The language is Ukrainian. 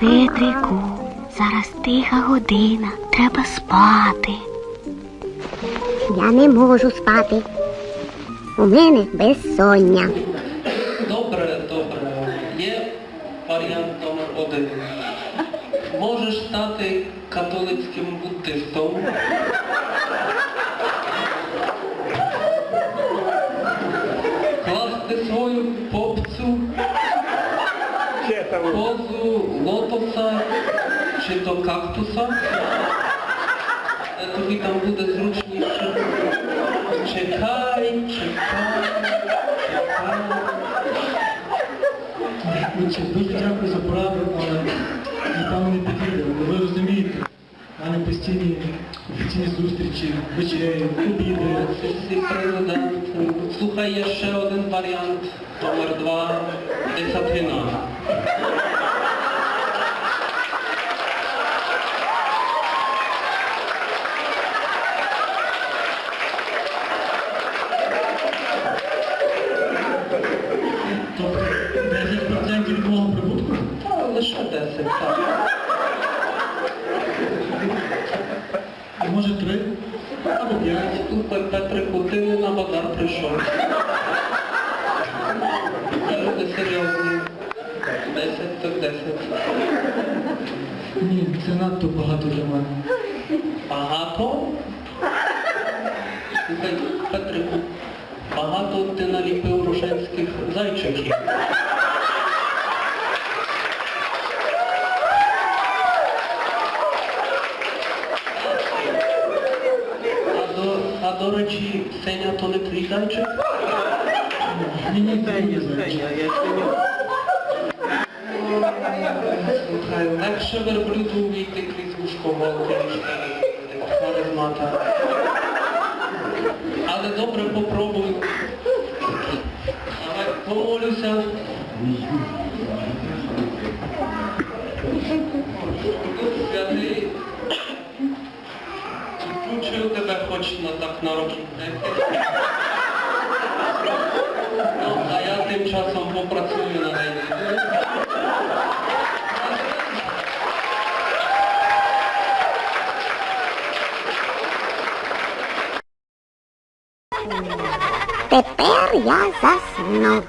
Петрику, зараз тиха година, треба спати. Я не можу спати. У мене безсоння. Добре, добре. Є варіант номер один. Можеш стати католицьким буддистом. Попцю в позу лотоса чи то кактуса. Тобі там буде зручніше. Чекай, чекай, чекай. Дуже дякую за пораду, але напевно не підійде. Ви розумієте, постійні офіційні зустрічі, вечері, обіди. Офісний президент. Слухай, є ще один варіант. Номер два. Десятина. Тобто 10% від мого прибутку. Лише 10, так. Може 3 або 5. Слухай, Петрику, ти на базар прийшов. Люди серйозні. 10 то 10. Ні, це надто багато для мене. Багато? Петрику, багато ти наліпив рушенських зайчиків. А до, речі, Сеня то не твій зайчик? Ні, ні, це не знаю. Слухай, легше верблюду увійти крізь вушко голки, ніж харизмата. Але добре попробуй. Давай помолюся. На так на років 10. Ну, а я тим часом попрацюю на неї. Тепер я засну.